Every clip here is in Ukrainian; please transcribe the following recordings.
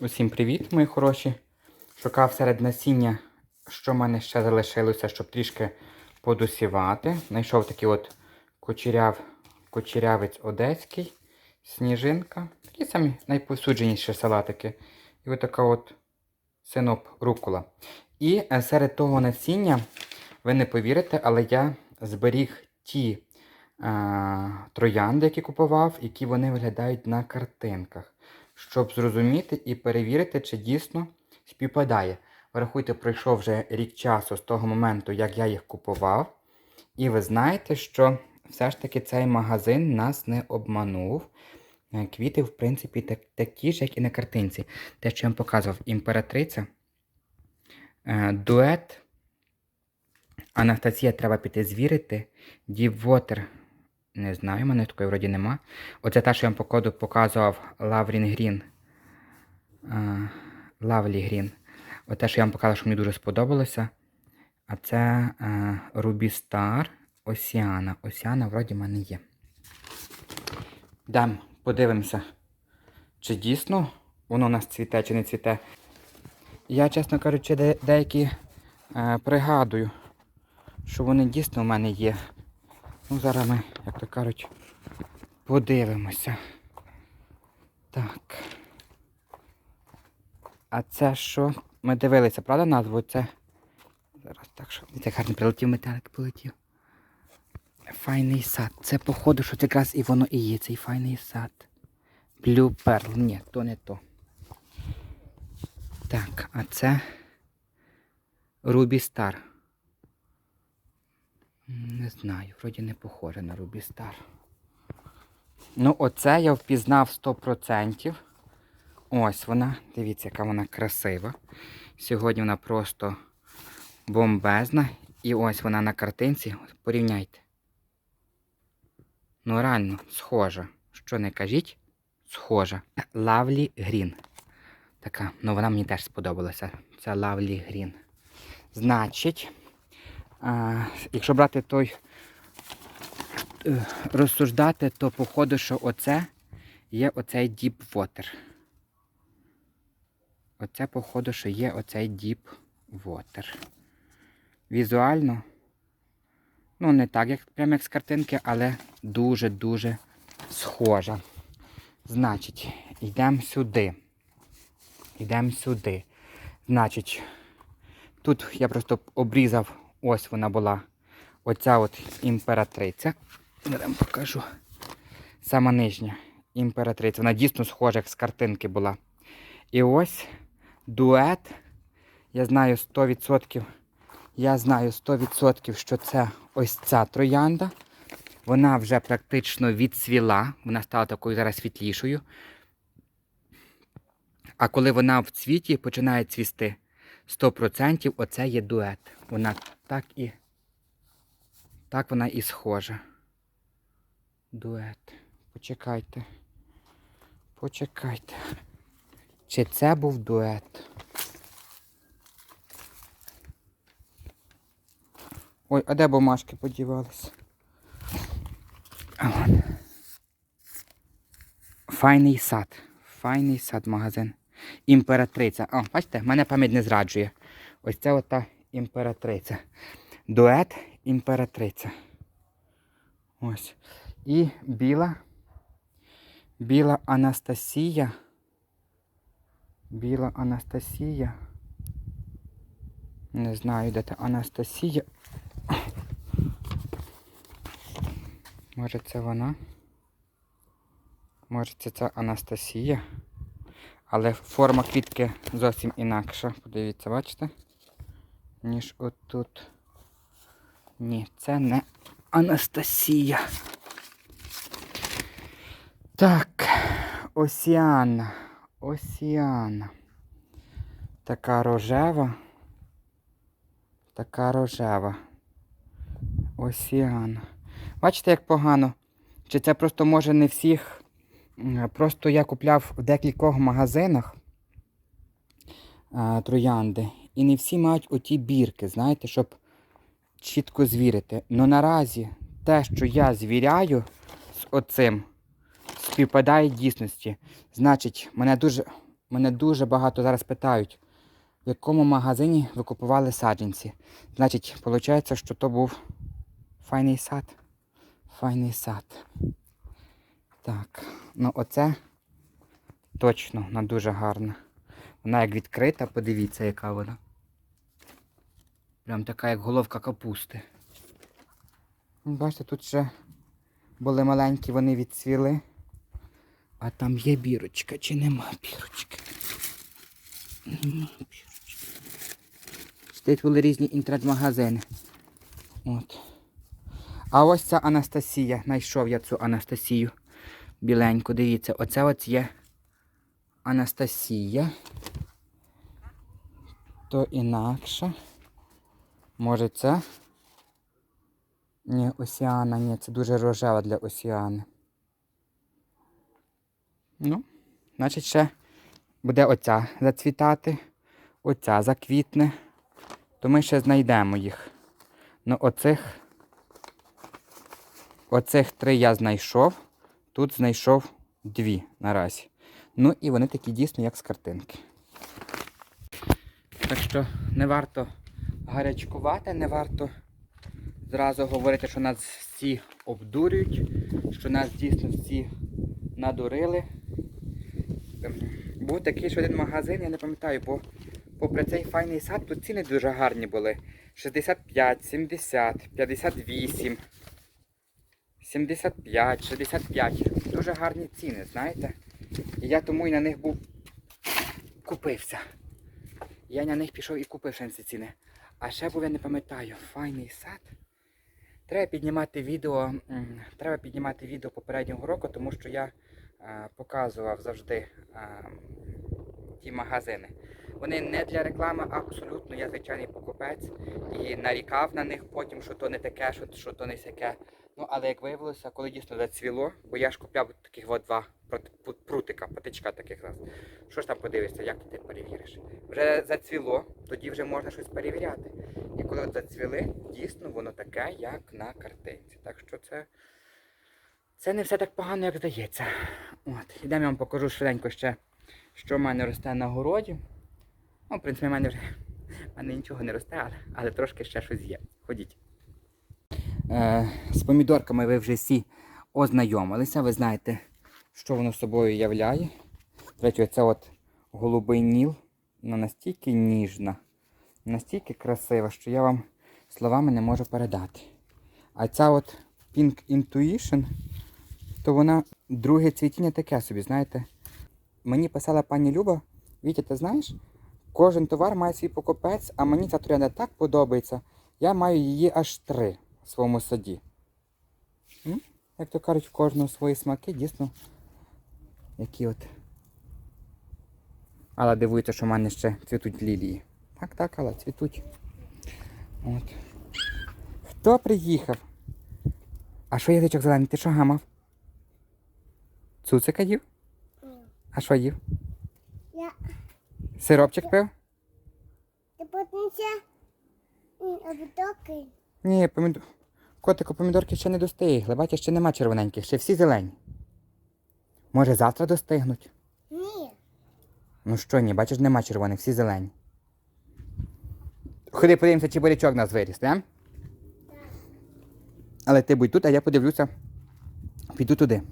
Усім привіт, мої хороші. Шукав серед насіння, що в мене ще залишилося, щоб трішки подосівати. Знайшов такий от кучеряв, кучерявець одеський, сніжинка. Такі самі найпосудженіші салатики. І отака от синоп рукола. І е, серед того насіння, ви не повірите, але я зберіг ті е, троянди, які купував, які вони виглядають на картинках щоб зрозуміти і перевірити, чи дійсно співпадає. Врахуйте, пройшов вже рік часу з того моменту, як я їх купував. І ви знаєте, що все ж таки цей магазин нас не обманув. Е, Квіти, в принципі, так, такі ж, як і на картинці. Те, що я вам показував, імператриця, е, дует. Анастасія треба піти звірити. Діввотер. Не знаю, мене такої вроді нема. Оце те, що я вам по коду показував Лаврін Грін. Лавлі Грін. Оте, що я вам показував, що мені дуже сподобалося. А це Рубі Стар Осіана. Осіана вроді в мене є. Дам, подивимося, чи дійсно воно у нас цвіте, чи не цвіте. Я, чесно кажучи, де- деякі е, пригадую, що вони дійсно в мене є. Ну, зараз ми, як то кажуть, подивимося. Так. А це що? Ми дивилися, правда, назву? Це. Зараз так що. Це гарно прилетів метелик полетів. Файний сад. Це походу, що це якраз і воно і є, цей файний сад. Blue Pearl. Ні, то не то. Так, а це Ruby Star. Не знаю, вроді не похоже на Ruby Star. Ну, оце я впізнав 100%. Ось вона. Дивіться, яка вона красива. Сьогодні вона просто бомбезна. І ось вона на картинці. Порівняйте. Ну, реально, схожа. Що не кажіть? Схожа. Lovely Green. Така, ну вона мені теж сподобалася. Це Lovely Green. Значить. Якщо брати той е, розсуждати, то походу, що оце є оцей Deep Water. Оце, походу, що є оцей Deep Water. Візуально, ну, не так, як прямо як з картинки, але дуже-дуже схожа. Значить, йдемо сюди. Йдемо сюди. Значить, Тут я просто обрізав, ось вона була. Оця от імператриця. Я вам покажу. Сама нижня імператриця. Вона дійсно схожа, як з картинки була. І ось дует. Я знаю 100%. Я знаю 100%, що це ось ця троянда. Вона вже практично відцвіла. Вона стала такою зараз світлішою. А коли вона в цвіті починає цвісти, 100% оце є дует. Вона так і. Так вона і схожа. Дует. Почекайте. Почекайте. Чи це був дует? Ой, а де бумажки подівалися? Файний сад. Файний сад магазин. Імператриця. О, бачите, мене пам'ять не зраджує. Ось це ота імператриця. Дует імператриця. Ось. І біла. Біла Анастасія. Біла Анастасія. Не знаю, де та Анастасія. Може це вона? Може це ця Анастасія? Але форма квітки зовсім інакша. Подивіться, бачите? Ніж отут. Ні, це не Анастасія. Так, Осіана. Осіана. Така рожева. Така рожева. Осіана. Бачите, як погано? Чи це просто може не всіх Просто я купляв в декількох магазинах троянди. І не всі мають оті бірки, знаєте, щоб чітко звірити. Ну наразі те, що я звіряю з оцим, співпадає дійсності. Значить, мене дуже Мене дуже багато зараз питають, в якому магазині ви купували саджанці. Значить, виходить, що то був файний сад. Файний сад. Так, ну оце точно вона дуже гарна. Вона як відкрита, подивіться, яка вона. Прям така, як головка капусти. Ну, Бачите, тут ще були маленькі, вони відцвіли. А там є бірочка чи нема бірочки? Нема бірочки. Стоять були різні інтернет-магазини. От. А ось ця Анастасія. Знайшов я цю Анастасію. Біленьку, дивіться, оце от є Анастасія. То інакше. Може це? Ні, Осіана, ні, це дуже рожева для Осіани. Ну, значить, ще буде оця зацвітати, оця заквітне. То ми ще знайдемо їх. Ну, оцих, оцих три я знайшов. Тут знайшов дві наразі. Ну і вони такі дійсно, як з картинки. Так що не варто гарячкувати, не варто зразу говорити, що нас всі обдурюють, що нас дійсно всі надурили. Був такий ж один магазин, я не пам'ятаю, бо попри цей файний сад тут ціни дуже гарні були. 65, 70, 58, 75, 65. Дуже гарні ціни, знаєте. І я тому і на них був купився. Я на них пішов і купив ще ці ціни. А ще був, я не пам'ятаю, файний сад. Треба піднімати відео, треба піднімати відео попереднього року, тому що я е, показував завжди е, ті магазини. Вони не для реклами, абсолютно, я звичайний покупець і нарікав на них потім, що то не таке, що, що то не сяке. Ну, але як виявилося, коли дійсно зацвіло, бо я ж купляв таких от два прутика, патичка таких раз. Що ж там подивишся, як ти перевіриш? Вже зацвіло, тоді вже можна щось перевіряти. І коли от зацвіли, дійсно воно таке, як на картинці. Так що це, це не все так погано, як здається. От, ідемо я вам покажу швиденько ще, що в мене росте на городі. Ну, в принципі, в мене вже в мене нічого не росте, але, але трошки ще щось є. Ходіть. Е, з помідорками ви вже всі ознайомилися. Ви знаєте, що воно собою являє. Речі, оце от голубий ніл. Вона настільки ніжна, настільки красива, що я вам словами не можу передати. А ця от Pink Intuition, то вона друге цвітіння таке собі, знаєте. Мені писала пані Люба, Вітя, ти знаєш, кожен товар має свій покупець, а мені ця троянда так подобається. Я маю її аж три в своєму саді. М? Як то кажуть, в кожного свої смаки, дійсно, які от. Але дивується, що в мене ще цвітуть лілії. Так, так, але цвітуть. От. Хто приїхав? А що язичок зелений? Ти що гамав? Цуцика їв? А що їв? Я Сиропчик пив? ти потнися обдоки. Ні, помідор... Котику, помідорки ще не достигли. Бачиш, ще нема червоненьких, ще всі зелені. Може завтра достигнуть? Ні. Ну що ні, бачиш, нема червоних, всі зелені. Ходи подивимося, чи бурячок нас виріс, не? Але ти будь тут, а я подивлюся. Піду туди.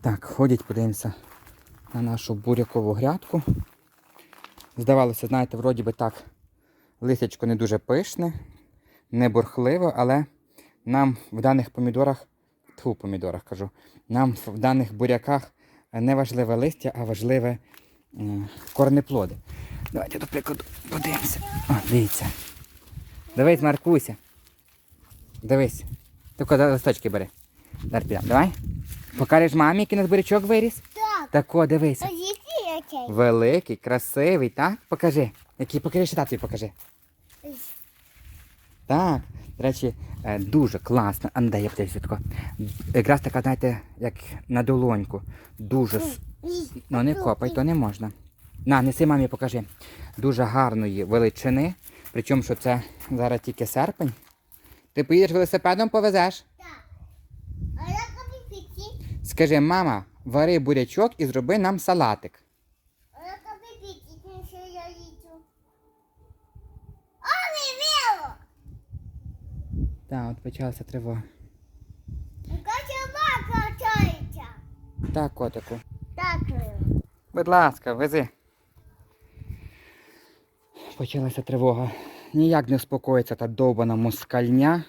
Так, ходять, подивимося на нашу бурякову грядку. Здавалося, знаєте, вроді би так, листячко не дуже пишне, не бурхливе, але нам в даних помідорах, тьфу, помідорах кажу, нам в даних буряках не важливе листя, а важливе корнеплоди. Давайте, до прикладу, подивимося. О, дивіться. Дивись, Маркуся. Дивись. Тільки листочки бери. Давай. Покажеш мамі, який у нас бурячок виріс? Так. Тако, дивися. Позиція? Великий, красивий, так? Покажи. Який покажи ще татові покажи. Так. До речі, е, дуже класно. А ну, дай я подивлюся тако. Якраз така, знаєте, як на долоньку. Дуже. Ну не копай, то не можна. На, неси мамі покажи. Дуже гарної величини. Причому, що це зараз тільки серпень. Ти поїдеш велосипедом повезеш? Так. А я Скажи, мама, вари бурячок і зроби нам салатик. Я капі піти, що я їду. О, не віло! Так, от почалася тривога. Яка собака чається? Так, котику. Дякую. Будь ласка, вези. Почалася тривога. Ніяк не успокоїться та довбана москальня.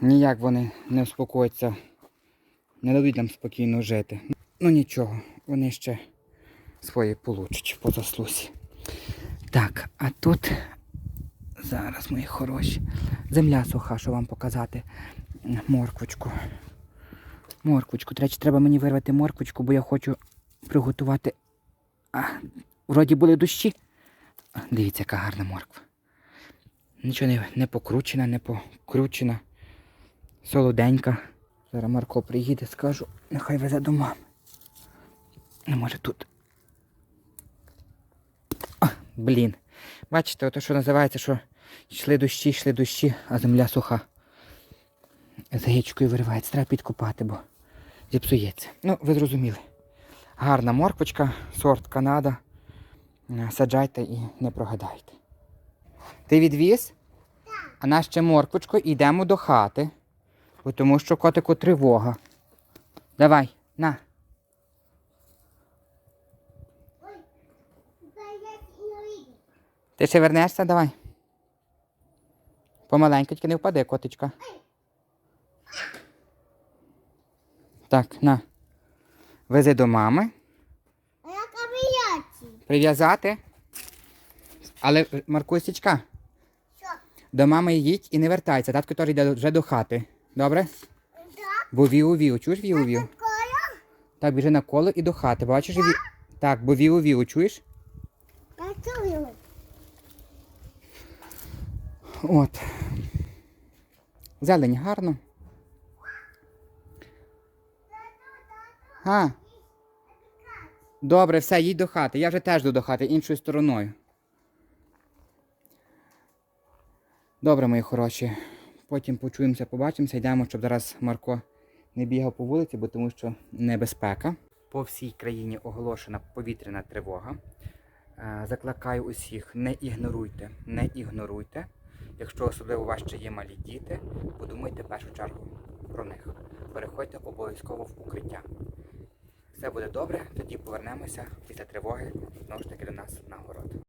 Ніяк вони не успокояться. Не дадуть нам спокійно жити. Ну нічого, вони ще свої получать по заслузі. Так, а тут зараз, мої хороші. Земля суха, що вам показати. Морквочку. Морквочку. До речі, треба мені вирвати морквочку, бо я хочу приготувати. А, вроді були дощі. Дивіться, яка гарна морква. Нічого не, не покручена, не покручена. Солоденька. Зараз Марко приїде, скажу, нехай везе до мами. Не може тут. А, блін. Бачите, ото що називається, що йшли дощі, йшли дощі, а земля суха. З гічкою виривається, треба підкопати, бо зіпсується. Ну, ви зрозуміли. Гарна морквочка, сорт Канада. Е, Саджайте і не прогадайте. Ти відвіз? Так. А нас ще морквочку йдемо до хати. Бо Тому що котику тривога. Давай, на. Ти ще вернешся, давай. Помаленьку, тільки не впади, котичка. Так, на. Вези до мами. Прив'язати. Але, Маркусічка, Що? до мами їдь і не вертайся. Татко теж йде вже до хати. Добре? Так? Бо віу-віу, чуєш віу-віу? Так, біжи на коло і до хати. Бачиш? Ві... Так, бо віу-віу, чуєш? Я чую. От. Зелень гарно. А. Добре, все, їдь до хати. Я вже теж йду до хати іншою стороною. Добре, мої хороші. Потім почуємося, побачимося. Йдемо, щоб зараз Марко не бігав по вулиці, бо тому що небезпека. По всій країні оголошена повітряна тривога. Е, Закликаю усіх, не ігноруйте, не ігноруйте. Якщо особливо у вас ще є малі діти, подумайте в першу чергу про них. Переходьте обов'язково в укриття. Все буде добре, тоді повернемося після тривоги знову ж таки до нас на город.